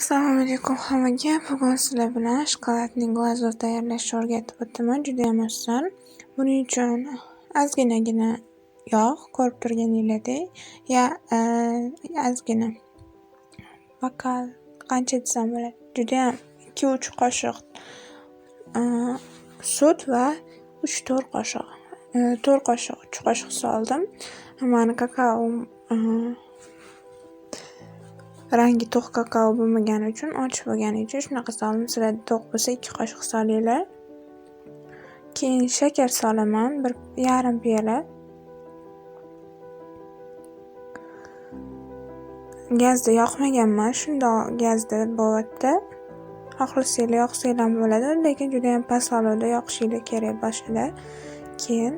Assalomu alaykum hammaga. Bugun sizlar bilan shokoladli glazur tayyorlashni o'rgatib o'taman. Juda ham oson. Buning uchun ozginagina yog', ko'rib turganinglardek, ya e, ozgina bokal qancha desam bo'ladi, Juda ham 2-3 qoshiq e, sut va 3-4 qoshiq, e, 4 qoshiq, 3 qoshiq soldim. Mani kakao rangi to'q kakao bo'lmagani uchun, ochiq bo'lgani uchun shunaqa solim Sizlarda to'q bo'lsa 2 qoshiq solinglar. Keyin shakar solaman, bir yarim piyola. Gazni yoqmaganman, shundoq gazda bo'lyapti. Xohlasanglar yoqsanglar ham bo'ladi, lekin judayam past olovda yoqishinglar kerak boshida. Keyin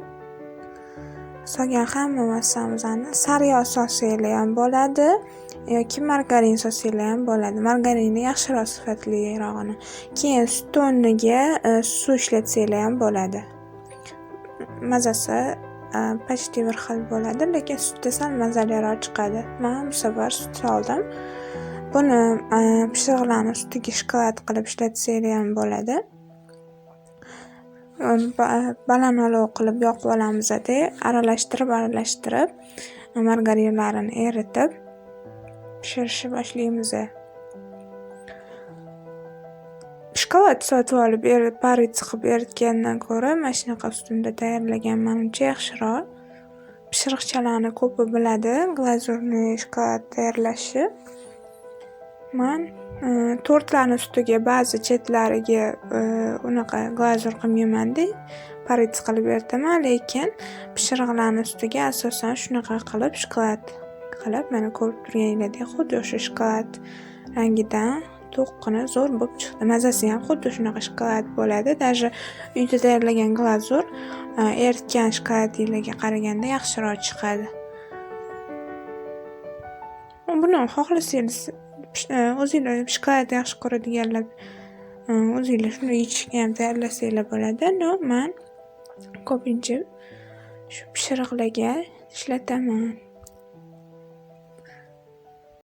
solgan hamma massamizni sariyog' solsanglar ham bo'ladi yoki margarin solsanglar ham bo'ladi. Margarinni yaxshiroq sifatlirog'ini. Keyin sut o'rniga e, suv ishlatsanglar ham bo'ladi. Mazasi e, почти bir xil bo'ladi, lekin sutda sal mazaliroq chiqadi. Men bu safar sut soldim. Buni e, pishiriqlarni ustiga shokolad qilib ishlatsanglar ham bo'ladi. Baland olov qilib yoqib olamiz aralashtirib-aralashtirib margarinlarini eritib pishirishni boshlaymiz. Shokolad sotib olib parить qilib eritgandan ko'ra mana shunaqa ustunda tayyorlagan menimcha yaxshiroq. Pishiriqchalarni ko'pi biladi glazurni shokolad tayyorlashni. Men tortlarni ustiga ba'zi chetlariga unaqa glazur qilmayman-da, parить qilib eritaman, lekin pishiriqlarni ustiga asosan shunaqa qilib shokolad qilib, mana ko'rib turganinglardek xuddi o'sha shokolad rangidan to'qqina zo'r bo'lib chiqdi. Mazasi ham xuddi shunaqa shokolad bo'ladi. Даже uyda tayyorlagan glazur e, eritgan shokoladinglarga qaraganda yaxshiroq chiqadi. Buni xohlasangiz e, o'zinglar shokoladni yaxshi ko'radiganlar e, o'zinglar shunday yeyishga ham tayyorlasanglar bo'ladi. Но men ko'pincha shu pishiriqlarga ishlataman.